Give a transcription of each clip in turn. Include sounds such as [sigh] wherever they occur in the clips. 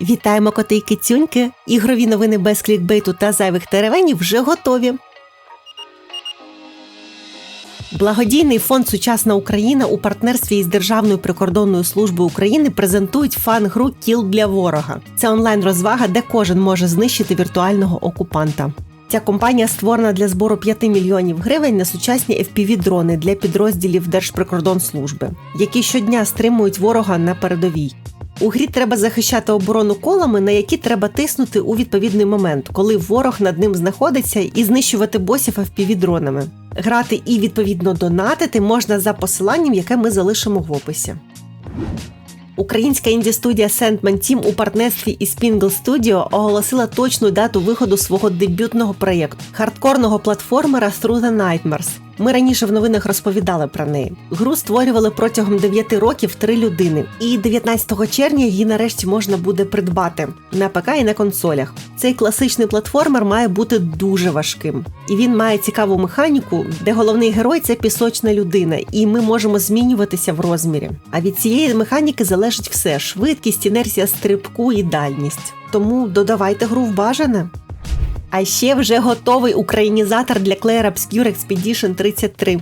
Вітаємо коти і! Ігрові новини без клікбейту та зайвих теревенів вже готові. Благодійний фонд Сучасна Україна у партнерстві із Державною прикордонною службою України презентують фан-гру Кіл для ворога. Це онлайн-розвага, де кожен може знищити віртуального окупанта. Ця компанія створена для збору 5 мільйонів гривень на сучасні FPV-дрони для підрозділів Держприкордонслужби, які щодня стримують ворога на передовій. У грі треба захищати оборону колами, на які треба тиснути у відповідний момент, коли ворог над ним знаходиться, і знищувати босів FPV-дронами. Грати і відповідно донатити можна за посиланням, яке ми залишимо в описі. Українська інді-студія Sandman Team у партнерстві із Pingle Studio оголосила точну дату виходу свого дебютного проєкту хардкорного платформера Through the Nightmares. Ми раніше в новинах розповідали про неї. Гру створювали протягом 9 років три людини, і 19 червня її нарешті можна буде придбати на ПК і на консолях. Цей класичний платформер має бути дуже важким, і він має цікаву механіку, де головний герой це пісочна людина, і ми можемо змінюватися в розмірі. А від цієї механіки залежить все: швидкість, інерція стрибку і дальність. Тому додавайте гру в бажане. А ще вже готовий українізатор для Clair Obscure Expedition 33.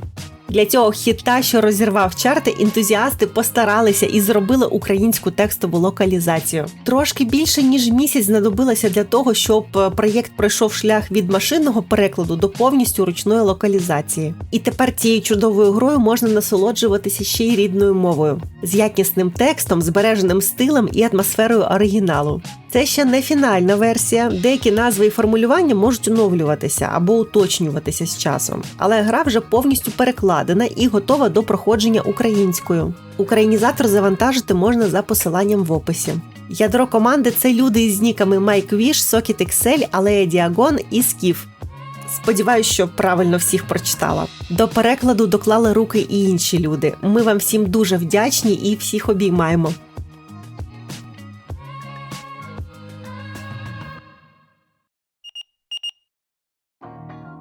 Для цього хіта, що розірвав чарти, ентузіасти постаралися і зробили українську текстову локалізацію. Трошки більше ніж місяць знадобилося для того, щоб е, проєкт пройшов шлях від машинного перекладу до повністю ручної локалізації. І тепер цією чудовою грою можна насолоджуватися ще й рідною мовою з якісним текстом, збереженим стилем і атмосферою оригіналу. Це ще не фінальна версія. Деякі назви і формулювання можуть оновлюватися або уточнюватися з часом. Але гра вже повністю перекладена і готова до проходження українською. Українізатор завантажити можна за посиланням в описі. Ядро команди це люди із ніками MikeWish, Socket Excel, Алея Діагон і Скіф. Сподіваюсь, що правильно всіх прочитала. До перекладу доклали руки і інші люди. Ми вам всім дуже вдячні і всіх обіймаємо.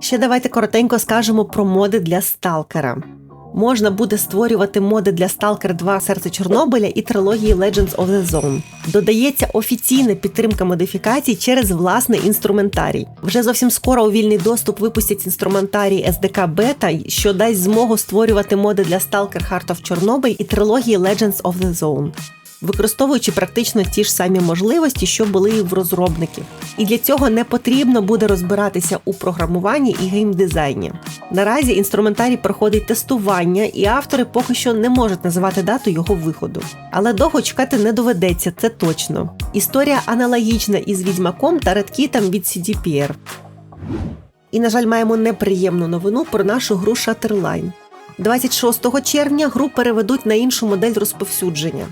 Ще давайте коротенько скажемо про моди для сталкера. Можна буде створювати моди для Stalker 2 Серце Чорнобиля і трилогії Legends of the Zone. Додається офіційна підтримка модифікацій через власний інструментарій. Вже зовсім скоро у вільний доступ випустять інструментарій SDK Beta, що дасть змогу створювати моди для Stalker Heart of Chernobyl і трилогії Legends of the Zone використовуючи практично ті ж самі можливості, що були і в розробників. І для цього не потрібно буде розбиратися у програмуванні і геймдизайні. Наразі інструментарій проходить тестування, і автори поки що не можуть називати дату його виходу. Але довго чекати не доведеться, це точно. Історія аналогічна із відьмаком та редкітом від CDPR. І, на жаль, маємо неприємну новину про нашу гру Shutterline. 26 червня гру переведуть на іншу модель розповсюдження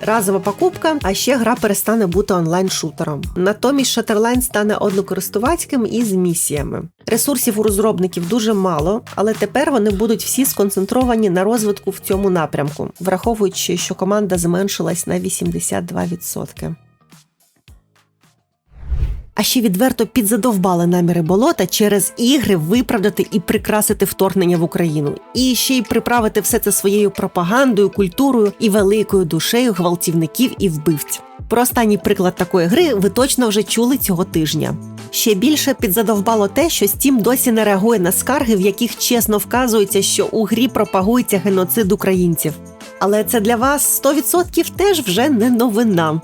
разова покупка, а ще гра перестане бути онлайн-шутером. Натомість Shutterline стане однокористувацьким і з місіями. Ресурсів у розробників дуже мало, але тепер вони будуть всі сконцентровані на розвитку в цьому напрямку, враховуючи, що команда зменшилась на 82%. А ще відверто підзадовбали наміри болота через ігри виправдати і прикрасити вторгнення в Україну, і ще й приправити все це своєю пропагандою, культурою і великою душею гвалтівників і вбивць. Про останній приклад такої гри ви точно вже чули цього тижня. Ще більше підзадовбало те, що Steam досі не реагує на скарги, в яких чесно вказується, що у грі пропагується геноцид українців. Але це для вас 100% теж вже не новина.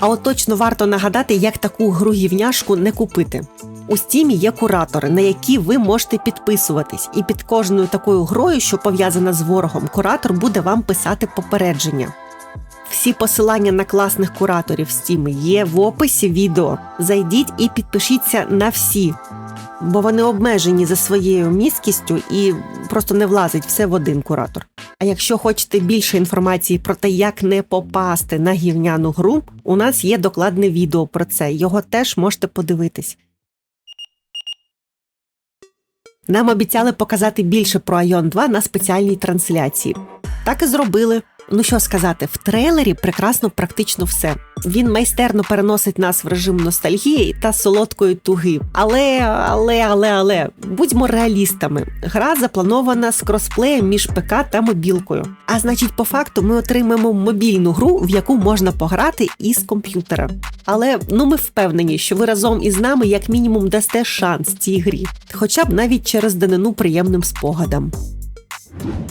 А от точно варто нагадати, як таку гру гівняшку не купити. У стімі є куратори, на які ви можете підписуватись, і під кожною такою грою, що пов'язана з ворогом, куратор буде вам писати попередження. Всі посилання на класних кураторів Steam є в описі відео. Зайдіть і підпишіться на всі, бо вони обмежені за своєю міськістю і просто не влазить все в один куратор. А якщо хочете більше інформації про те, як не попасти на гівняну гру, у нас є докладне відео про це. Його теж можете подивитись. Нам обіцяли показати більше про Ion 2 на спеціальній трансляції. Так і зробили. Ну що сказати, в трейлері прекрасно практично все. Він майстерно переносить нас в режим ностальгії та солодкої туги. Але, але, але, але будьмо реалістами. Гра запланована з кросплеєм між ПК та мобілкою. А значить, по факту ми отримаємо мобільну гру, в яку можна пограти із комп'ютера. Але ну ми впевнені, що ви разом із нами як мінімум дасте шанс цій грі, хоча б навіть через данину приємним спогадам.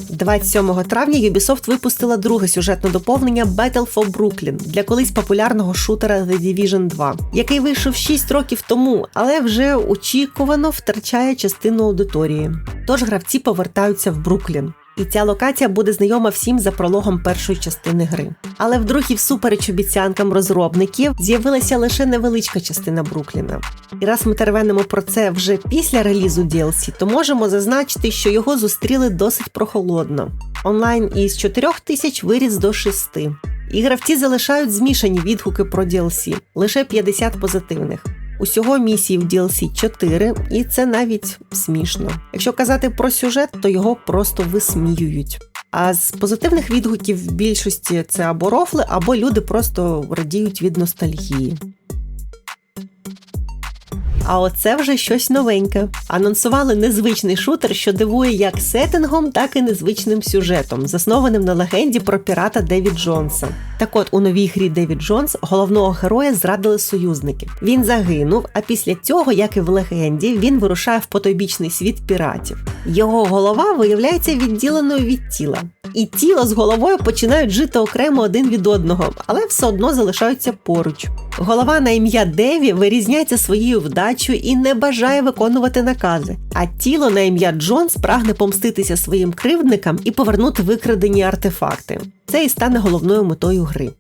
27 травня Ubisoft випустила друге сюжетне доповнення Battle for Brooklyn для колись популярного шутера The Division 2, який вийшов 6 років тому, але вже очікувано втрачає частину аудиторії. Тож гравці повертаються в Бруклін. І ця локація буде знайома всім за прологом першої частини гри. Але вдруг і всупереч обіцянкам розробників з'явилася лише невеличка частина Брукліна. І раз ми тервенемо про це вже після релізу DLC, то можемо зазначити, що його зустріли досить прохолодно. Онлайн із 4 тисяч виріс до 6. І гравці залишають змішані відгуки про DLC, лише 50 позитивних. Усього місії в DLC 4, і це навіть смішно. Якщо казати про сюжет, то його просто висміюють. А з позитивних відгуків в більшості це або рофли, або люди просто радіють від ностальгії. А оце вже щось новеньке. Анонсували незвичний шутер, що дивує як сеттингом, так і незвичним сюжетом, заснованим на легенді про пірата Девід Джонса. Так от у новій грі Девід Джонс головного героя зрадили союзники. Він загинув, а після цього, як і в легенді, він вирушає в потойбічний світ піратів. Його голова виявляється відділеною від тіла. І тіло з головою починають жити окремо один від одного, але все одно залишаються поруч. Голова на ім'я Деві вирізняється своєю вдачею і не бажає виконувати накази. А тіло на ім'я Джонс прагне помститися своїм кривдникам і повернути викрадені артефакти. Це і стане головною метою гри.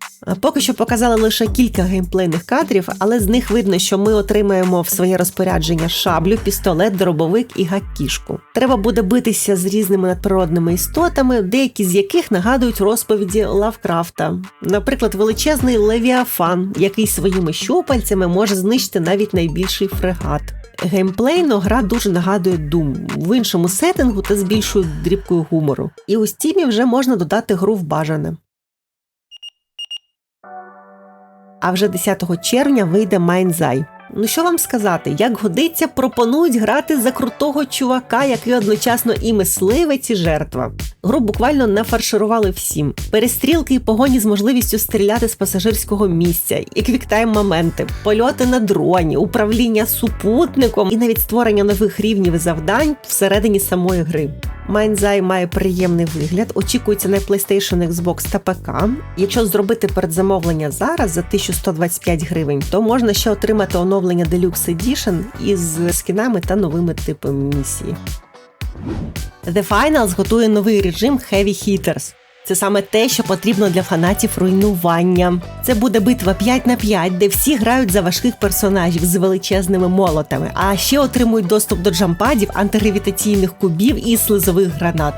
Поки що показали лише кілька геймплейних кадрів, але з них видно, що ми отримаємо в своє розпорядження шаблю, пістолет, дробовик і гакішку. Треба буде битися з різними надприродними істотами, деякі з яких нагадують розповіді Лавкрафта. Наприклад, величезний левіафан, який своїми щупальцями може знищити навіть найбільший фрегат. Геймплейно гра дуже нагадує Doom в іншому сеттингу та з більшою дрібкою гумору. І у стімі вже можна додати гру в бажане. А вже 10 червня вийде Майнзай. Ну що вам сказати, як годиться, пропонують грати за крутого чувака, який одночасно і мисливець, і жертва. Гру буквально нафарширували всім. Перестрілки і погоні з можливістю стріляти з пасажирського місця, і квіктайм моменти, польоти на дроні, управління супутником і навіть створення нових рівнів і завдань всередині самої гри. Майнзай має приємний вигляд, очікується на PlayStation, Xbox та ПК. Якщо зробити передзамовлення зараз за 1125 гривень, то можна ще отримати оновлення Deluxe Edition із скінами та новими типами місії. The Finals готує новий режим Heavy Hitters. Це саме те, що потрібно для фанатів руйнування. Це буде битва 5 на 5, де всі грають за важких персонажів з величезними молотами, а ще отримують доступ до джампадів, антигравітаційних кубів і слизових гранат.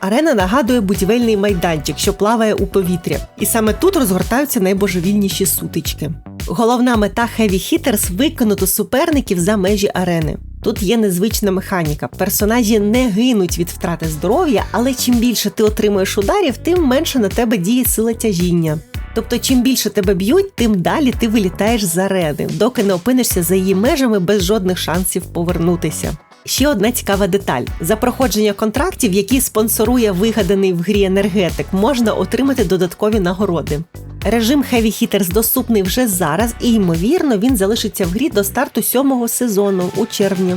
Арена нагадує будівельний майданчик, що плаває у повітря, і саме тут розгортаються найбожевільніші сутички. Головна мета Heavy Hitters – виконати суперників за межі арени. Тут є незвична механіка. Персонажі не гинуть від втрати здоров'я, але чим більше ти отримуєш ударів, тим менше на тебе діє сила тяжіння. Тобто, чим більше тебе б'ють, тим далі ти вилітаєш з арени, доки не опинишся за її межами без жодних шансів повернутися. Ще одна цікава деталь: за проходження контрактів, які спонсорує вигаданий в грі енергетик, можна отримати додаткові нагороди. Режим Heavy Hitters доступний вже зараз, і ймовірно він залишиться в грі до старту сьомого сезону у червні.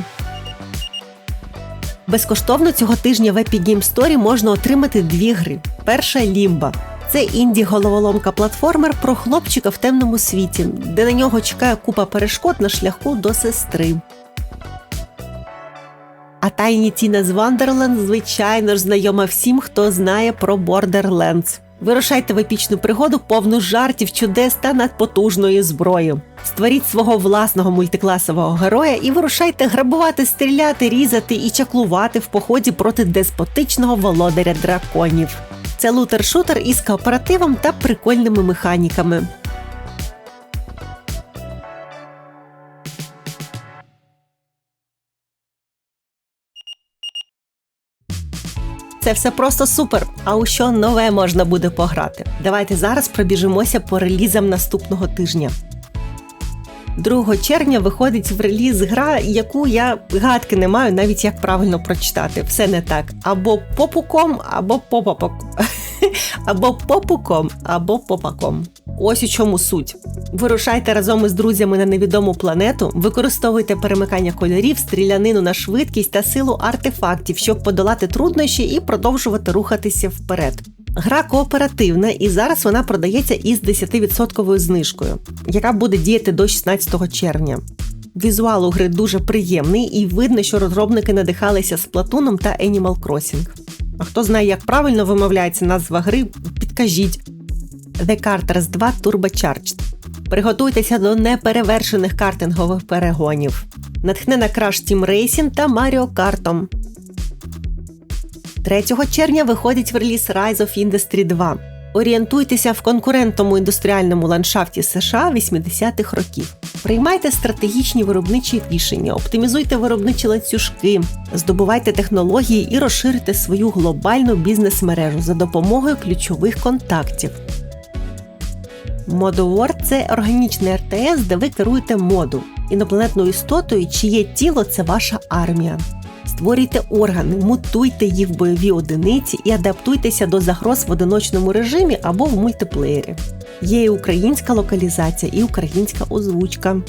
Безкоштовно цього тижня в Epic Game Store можна отримати дві гри. Перша Лімба. Це інді головоломка платформер про хлопчика в темному світі, де на нього чекає купа перешкод на шляху до сестри. А Tiny Tina's Wonderland, звичайно ж, знайома всім, хто знає про Borderlands. Вирушайте в епічну пригоду повну жартів, чудес та надпотужної зброї. Створіть свого власного мультикласового героя і вирушайте грабувати, стріляти, різати і чаклувати в поході проти деспотичного володаря драконів. Це лутер-шутер із кооперативом та прикольними механіками. Це все просто супер. А у що нове можна буде пограти? Давайте зараз пробіжимося по релізам наступного тижня. 2 червня виходить в реліз гра, яку я гадки не маю навіть як правильно прочитати. Все не так. Або попуком, або попапок. [laughs] Або попуком, або попаком. Ось у чому суть. Вирушайте разом із друзями на невідому планету, використовуйте перемикання кольорів, стрілянину на швидкість та силу артефактів, щоб подолати труднощі і продовжувати рухатися вперед. Гра кооперативна і зараз вона продається із 10% знижкою, яка буде діяти до 16 червня. Візуал у гри дуже приємний і видно, що розробники надихалися Сплатуном та Animal Crossing. А хто знає, як правильно вимовляється назва гри, підкажіть. The Carters 2 Turbocharged. Приготуйтеся до неперевершених картингових перегонів. Натхне на Crash Team Racing та Mario Kart. 3 червня виходить в реліз Rise of Industry 2. Орієнтуйтеся в конкурентному індустріальному ландшафті США 80-х років. Приймайте стратегічні виробничі рішення, оптимізуйте виробничі ланцюжки, здобувайте технології і розширите свою глобальну бізнес-мережу за допомогою ключових контактів. Модоворд це органічний РТС, де ви керуєте моду, інопланетною істотою, чиє тіло це ваша армія. Створюйте органи, мутуйте їх в бойові одиниці і адаптуйтеся до загроз в одиночному режимі або в мультиплеєрі. Є і українська локалізація, і українська озвучка.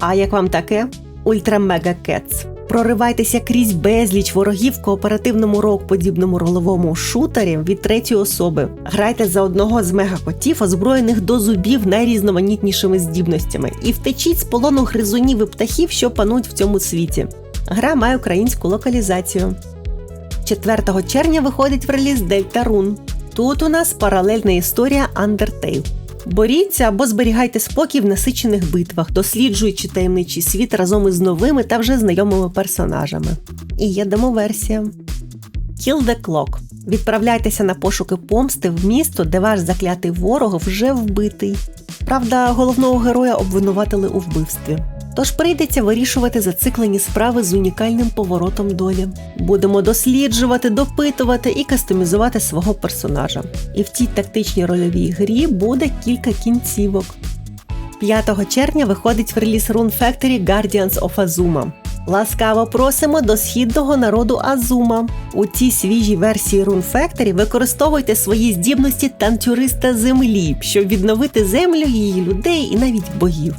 А як вам таке? Ультра Мега Кетс. Проривайтеся крізь безліч ворогів в кооперативному рок-подібному ролевому шутері від третьої особи. Грайте за одного з мегакотів, озброєних до зубів найрізноманітнішими здібностями, і втечіть з полону гризунів і птахів, що панують в цьому світі. Гра має українську локалізацію. 4 червня виходить в реліз Deltarune. Тут у нас паралельна історія Undertale. Боріться або зберігайте спокій в насичених битвах, досліджуючи таємничий світ разом із новими та вже знайомими персонажами. І є демоверсія. Kill the Clock. Відправляйтеся на пошуки помсти в місто, де ваш заклятий ворог вже вбитий. Правда, головного героя обвинуватили у вбивстві. Тож прийдеться вирішувати зациклені справи з унікальним поворотом долі. Будемо досліджувати, допитувати і кастомізувати свого персонажа. І в цій тактичній рольовій грі буде кілька кінцівок. 5 червня виходить в реліз Rune Factory Guardians of Azuma. Ласкаво просимо до східного народу Азума. У цій свіжій версії Rune Factory використовуйте свої здібності танцюриста землі, щоб відновити землю, її людей і навіть богів.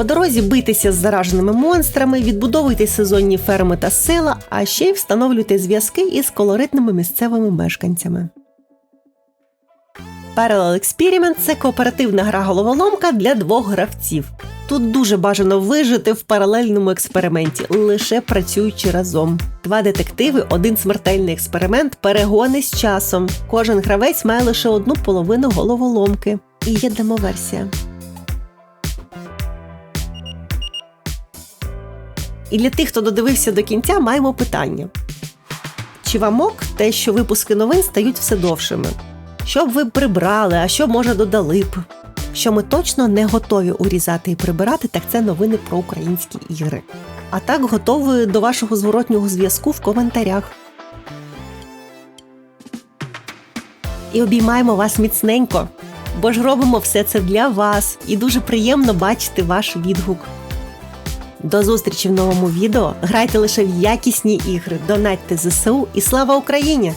По дорозі бийтеся з зараженими монстрами, відбудовуйте сезонні ферми та села, а ще й встановлюйте зв'язки із колоритними місцевими мешканцями. Parallel Experiment – це кооперативна гра головоломка для двох гравців. Тут дуже бажано вижити в паралельному експерименті, лише працюючи разом. Два детективи, один смертельний експеримент, перегони з часом. Кожен гравець має лише одну половину головоломки. І є демоверсія. І для тих, хто додивився до кінця, маємо питання: чи вам ок те, що випуски новин стають все довшими? Що б ви прибрали, а що може додали б? Що ми точно не готові урізати і прибирати, так це новини про українські ігри. А так готові до вашого зворотнього зв'язку в коментарях. І обіймаємо вас міцненько, бо ж робимо все це для вас, і дуже приємно бачити ваш відгук. До зустрічі в новому відео. Грайте лише в якісні ігри, донатьте ЗСУ і слава Україні!